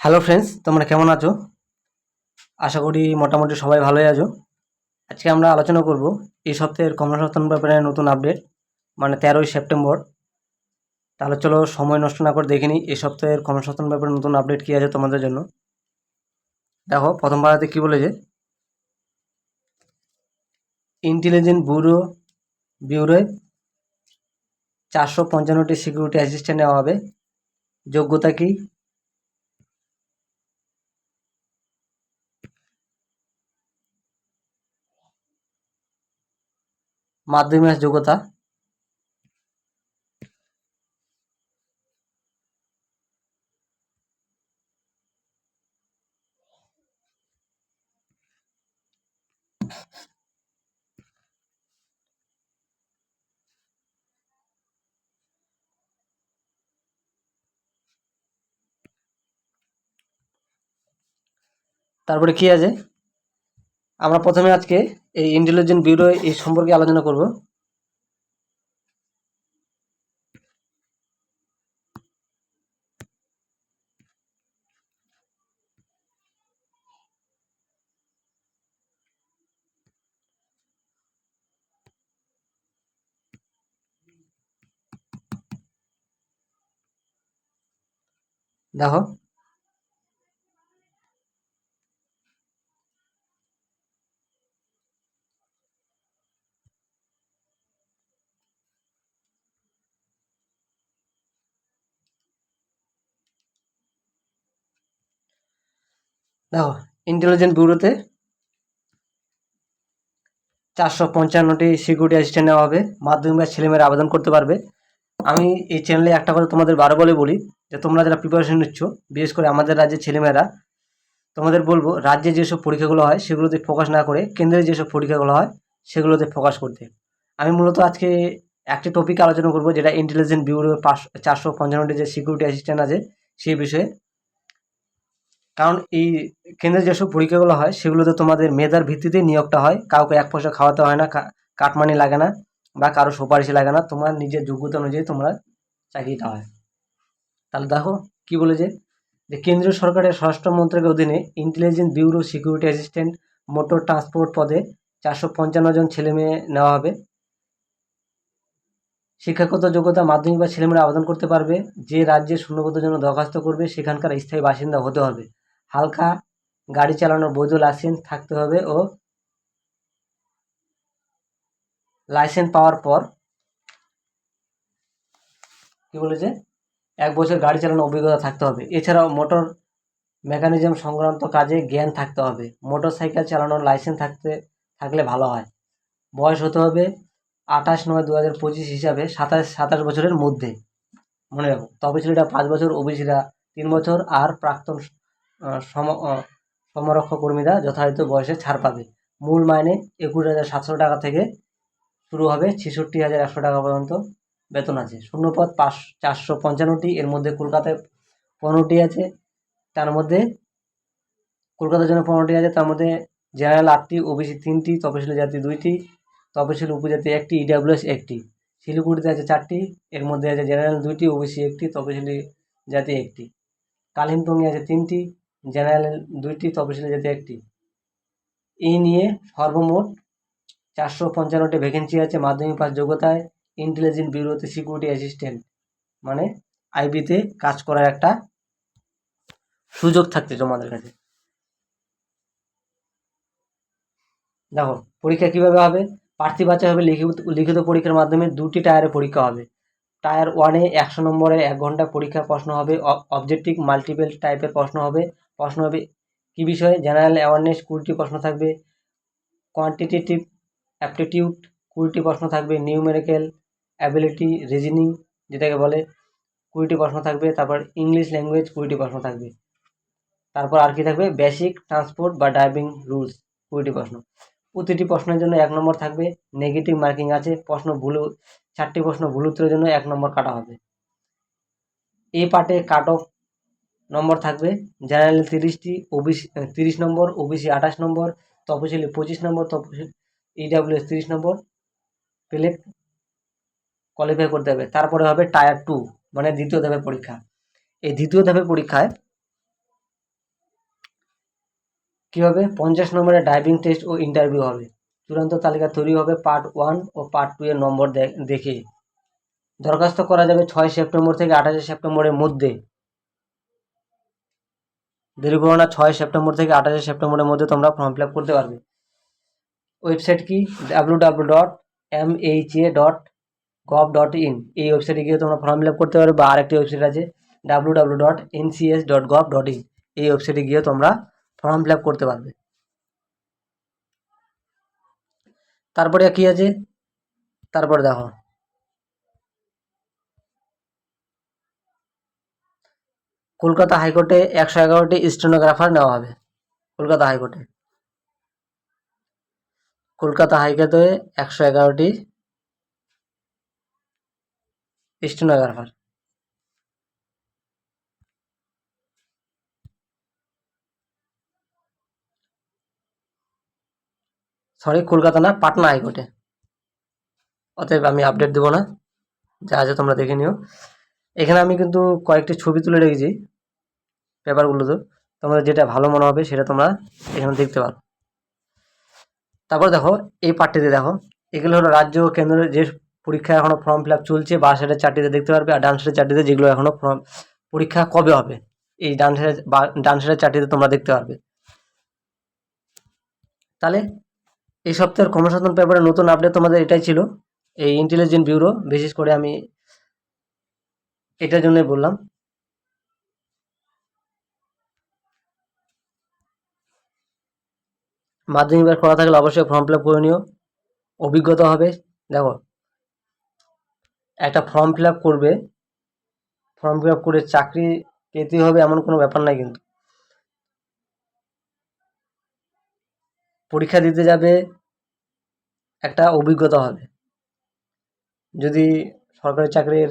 Hello friends তোমরা কেমন আছো? আশা করি মোটামুটি সবাই ভালোই আছো। আজকে আমরা আলোচনা করব এই সপ্তাহের কর্মসংস্থান ব্যাপারে নতুন আপডেট মানে তেরোই সেপ্টেম্বর। তাহলে চলো সময় নষ্ট না করে দেখে নিই এই সপ্তাহের কর্মসংস্থান ব্যাপারে নতুন আপডেট কী আছে তোমাদের জন্য। দেখো, প্রথম পাড়াতে কী বলেছে? ইন্টেলিজেন্ট ব্যুরো ব্যুরোয় চারশো পঞ্চান্নটি সিকিউরিটি অ্যাসিস্ট্যান্ট নেওয়া হবে। যোগ্যতা কী? মাধ্যমিক যোগ্যতা? তারপরে কি আছে? আমরা প্রথমে আজকে এই ইন্টেলিজেন্ট ব্যুরো এই সম্পর্কে আলোচনা করব। দেখো দেখো ইন্টেলিজেন্ট ব্যুরোতে চারশো পঞ্চান্নটি সিকিউরিটি অ্যাসিস্ট্যান্ট নেওয়া হবে, মাধ্যমিক বা ছেলেমেয়েরা আবেদন করতে পারবে। আমি এই চ্যানেলে একটা কথা তোমাদের বারো বলে বলি, যে তোমরা যারা প্রিপারেশন নিচ্ছ, বিশেষ করে আমাদের রাজ্যের ছেলেমেয়েরা তোমাদের বলব রাজ্যে যেসব পরীক্ষাগুলো হয়, সেগুলোতে ফোকাস না করে কেন্দ্রে যেসব পরীক্ষাগুলো হয়, সেগুলোতে ফোকাস করতে। আমি মূলত আজকে একটি টপিক আলোচনা করব, যেটা ইন্টেলিজেন্ট ব্যুরো পাঁচ, চারশো পঞ্চান্নটি যে সিকিউরিটি অ্যাসিস্ট্যান্ট আছে, সেই বিষয়ে। কারণ এই কেন্দ্রে যেসব পরীক্ষাগুলো হয়, সেগুলোতে তোমাদের মেধার ভিত্তিতে নিয়োগটা হয়। কাউকে এক পয়সা খাওয়াতে হয় না কাটমানি লাগে না বা কারও সুপারিশে লাগে না। তোমার নিজের যোগ্যতা অনুযায়ী তোমরা চাকরিটা হয়। তাহলে দেখো কি বলেছে যে কেন্দ্রীয় সরকারের স্বরাষ্ট্র মন্ত্রকের অধীনে intelligence bureau security assistant motor transport পদে চারশো পঞ্চান্ন জন ছেলে মেয়ে নেওয়া হবে। শিক্ষাগত যোগ্যতা মাধ্যমিক বা ছেলেমেয়েরা আবেদন করতে পারবে। যে রাজ্যে শূন্যপদের জন্য দরখাস্ত করবে, সেখানকার স্থায়ী বাসিন্দা হতে হবে। হালকা গাড়ি চালানোর বৈধ লাইসেন্স থাকতে হবে ও লাইসেন্স পাওয়ার পর কি বলেছে এক বছর গাড়ি চালানোর অভিজ্ঞতা থাকতে হবে। এছাড়াও মোটর মেকানিজম সংক্রান্ত কাজে জ্ঞান থাকতে হবে। মোটর সাইকেল চালানোর লাইসেন্স থাকতে, থাকলে ভালো হয়। বয়স হতে হবে আঠাশ নয় দু হাজার পঁচিশ হিসাবে সাতাশ সাতাশ বছরের মধ্যে। মনে রাখো তপশিলীরা পাঁচ বছর ওবিসিরা তিন বছর আর প্রাক্তন সম সমরক্ষ কর্মীরা যথাযথ বয়সে ছাড় পাবে। মূল মাইনে একুশ হাজার সাতশো টাকা থেকে শুরু হবে ছেষট্টি হাজার একশো টাকা পর্যন্ত বেতন আছে। শূন্যপদ পাঁচ, চারশো পঞ্চান্নটি, এর মধ্যে কলকাতায় পনেরোটি আছে। তার মধ্যে কলকাতার জন্য পনেরোটি আছে। তার মধ্যে জেনারেল আটটি, ওবিসি তিনটি তপশিলি জাতি দুইটি তপশিলি উপজাতি একটি, ইডাব্লিউএস একটি। শিলিগুড়িতে আছে চারটি, এর মধ্যে আছে জেনারেল দুইটি, ওবিসি একটি তপশিলি জাতি একটি। কালিম্পংয়ে আছে তিনটি জেনারেল দুইটি তপশিলি জাতি একটি। এই নিয়ে সর্বমোট চারশো পঞ্চান্নটি ভ্যাকেন্সি আছে মাধ্যমিক পাস যোগ্যতায় ইন্টেলিজেন্ট ব্যুরোতে সিকিউরিটি অ্যাসিস্ট্যান্ট মানে আইবিতে কাজ করার একটা সুযোগ থাকছে তোমাদের কাছে। দেখো, পরীক্ষা কীভাবে হবে? প্রার্থী বাছাই হবে লিখিত লিখিত পরীক্ষার মাধ্যমে দুটি টায়ারে পরীক্ষা হবে। টায়ার ওয়ানে একশো নম্বরে এক ঘণ্টা পরীক্ষার প্রশ্ন হবে অবজেক্টিভ মাল্টিপল টাইপের প্রশ্ন হবে প্রশ্ন হবে, কী বিষয়ে জেনারেল অ্যাওয়ারনেস কুড়িটি প্রশ্ন থাকবে? কোয়ান্টিটেটিভ অ্যাপটিটিউড কুড়িটি প্রশ্ন থাকবে নিউমেরিক্যাল অ্যাবিলিটি রিজনিং যেটাকে বলে কুড়িটি প্রশ্ন থাকবে। তারপর ইংলিশ ল্যাঙ্গুয়েজ কুড়িটি প্রশ্ন থাকবে। তারপর আর কি থাকবে? বেসিক ট্রান্সপোর্ট বা ড্রাইভিং রুলস কুড়িটি প্রশ্ন। প্রতিটি প্রশ্নের জন্য এক নম্বর থাকবে নেগেটিভ মার্কিং আছে, প্রশ্ন ভুল, চারটি প্রশ্ন ভুল উত্তরের জন্য এক নম্বর কাটা হবে। এই পার্টে কাট অফ নম্বর থাকবে। জেনারেল তিরিশটি, ওবিসি, তিরিশ নম্বর, ওবিসি আঠাশ নম্বর, তপশিলি পঁচিশ নম্বর, তপশিল ইডাব্লিউএস তিরিশ নম্বর। পেলে কোয়ালিফাই করতে হবে তারপরে হবে টায়ার টু মানে দ্বিতীয় ধাপের পরীক্ষা। এই দ্বিতীয় ধাপের পরীক্ষায় কী হবে? পঞ্চাশ নম্বরের ড্রাইভিং টেস্ট ও ইন্টারভিউ হবে। চূড়ান্ত তালিকা তৈরি হবে পার্ট ওয়ান ও পার্ট টু এর নম্বর দেখে। দরখাস্ত করা যাবে ছয় সেপ্টেম্বর থেকে আঠাশে সেপ্টেম্বরের মধ্যে। দেরি না ছয় সেপ্টেম্বর থেকে আঠাশে সেপ্টেম্বরের মধ্যে তোমরা ফর্ম ফিল আপ করতে পারবে। ওয়েবসাইট কি? W W dot M H A dot gov dot in এই ওয়েবসাইটে গিয়ে তোমরা ফর্ম ফিল আপ করতে পারবে বা আরেকটি ওয়েবসাইট আছে W W dot NCS dot gov dot in এই ওয়েবসাইটে গিয়ে তোমরা ফর্ম ফিল আপ করতে পারবে। তারপরে কি আছে? তারপরে দেখো। কলকাতা হাইকোর্টে একশো এগারোটি স্টেনোগ্রাফার নেওয়া হবে, কলকাতা হাইকোর্টে। কলকাতা হাইকোর্টে একশো এগারোটি স্টেনোগ্রাফার। সরি, কলকাতা না, পাটনা হাইকোর্টে। অতএব আমি আপডেট দেবো না, যা আছে তোমরা দেখে নিও। এখানে আমি কিন্তু কয়েকটি ছবি তুলে রেখেছি। পেপারগুলোতে তোমাদের যেটা ভালো মনে হবে সেটা তোমরা এখানে দেখতে পারো। তারপর দেখো, এই পার্টটিতে দেখো, এগুলো হলো রাজ্য ও কেন্দ্রের যে পরীক্ষা এখনও ফর্ম ফিল চলছে, বা সেটা চারটিতে দেখতে পারবে, আর ডান সাইডের চারটিতে যেগুলো এখনও ফর্ম পরীক্ষা কবে হবে, এই ডান সাইডের বা ডান সাইডের চারটিতে তোমরা দেখতে পারবে। তাহলে এই সপ্তাহের কর্মসাধন পেপারে নতুন আপডেট তোমাদের এটাই ছিল। এই ইন্টেলিজেন্ট ব্যুরো বিশেষ করে আমি এটার জন্যই বললাম। মাধ্যমিক পাস করা থাকলে অবশ্যই ফর্ম ফিল আপ করে নিও। অভিজ্ঞতা হবে। দেখো, একটা ফর্ম ফিল আপ করবে ফর্ম ফিল আপ করে চাকরি পেতে হবে এমন কোনো ব্যাপার নাই কিন্তু। পরীক্ষা দিতে যাবে, একটা অভিজ্ঞতা হবে। যদি সরকারি চাকরির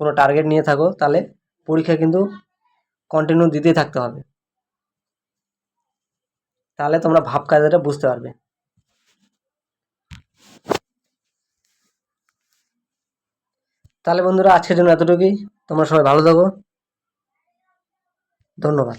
কোনো টার্গেট নিয়ে থাকো, তাহলে পরীক্ষা কিন্তু কন্টিনিউ দিতেই থাকতে হবে। তাহলে তোমরা ভাব কায়দাটা বুঝতে পারবে। তাহলে বন্ধুরা, আজকের জন্য এতটুকুই। তোমরা সবাই ভালো থাকো। ধন্যবাদ।